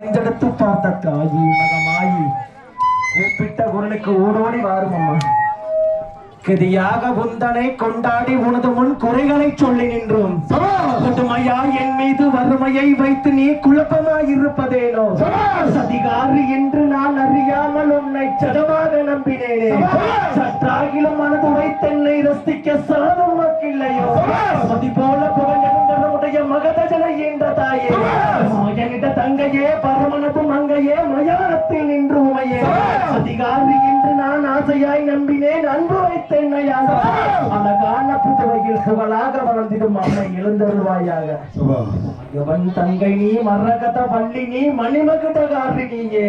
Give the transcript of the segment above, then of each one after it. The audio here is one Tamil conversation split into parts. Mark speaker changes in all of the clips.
Speaker 1: நெஞ்செடுத்து பார்த்த தாயி மகமாயி கூப்பிட்ட குரலுக்கு ஓடோடி வாரும் அம்மா கதியாக உந்தனை கொண்டாடி உனது முன் குறைகளை சொல்லி நின்றோம். கொடுமையா என் மீது வறுமையை வைத்து நீ குழப்பமாயிருப்பதேனோ? சதிகாரி என்று நான் அறியாமல் உன்னை சதமாக நம்பினேனே. சற்றாகிலும் மனது வைத்தென்னை ரசிக்க சாதம் உனக்கில்லையோ? சதி போல புகழெழுந்தனுடைய மகதஜனை என்ற தாயே. என்கிட்ட தங்கையே பரமனது மங்கையே மயானத்தில் நின்று உமையே. அதிகாரி என்று நான் ஆசையாய் நம்பினேன். அன்பு வைத்தென்னையாக அழகான புதுவையில் புகழாக வளர்ந்திடும் அம்மை எழுந்தருள்வாயாக. இவன் தங்கை நீ மரகத வள்ளி நீ மணிமகுடகாரி நீயே.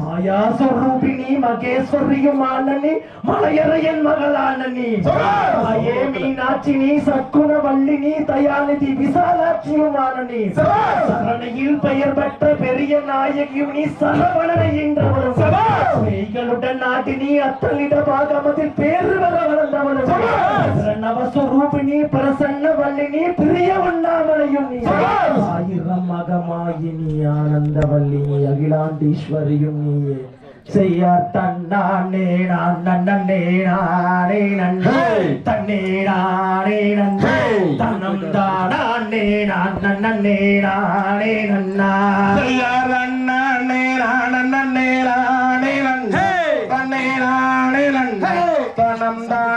Speaker 1: மாயா சொரூபிணி மகேஸ்வரியும் ஆனனி மலையறையன் மகளானனி தாயே மீனாட்சி நீ சக்குண வள்ளி நீ தயாநிதி விசாலாட்சியும் ஆனனி சரணையில் பெயர் பெற்ற பெரிய நாயகியும் நீ சரவணனை என்றவளும் ஸ்ரீகளுடன் நாட்டினி அத்தலிட பாகமதில் பேரு வர வளர்ந்தவளும் நவஸ்வரூபிணி பிரசன்ன வல்லினி பிரிய உண்ணாமலையும் நீ ஆயிரம் மகமாயினி ஆனந்தவல்லினி அகிலாண்டீஸ்வரியும் நீயே செய்ய தன்னானே நான் நன்னே நானே நன்னே தன்னே நானே நன்னே தன்னம் தானே நான் நன்னே நானே நன்னா செய்ய নামদার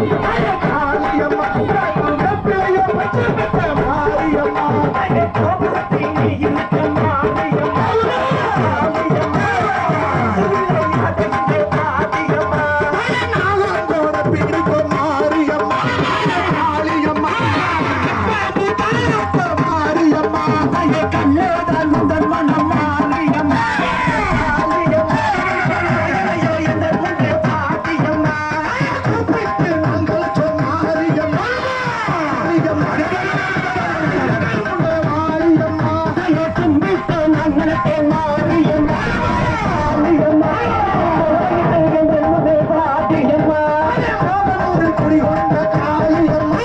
Speaker 1: Thank you. காவலூரில் குடிகொண்ட காளியம்மா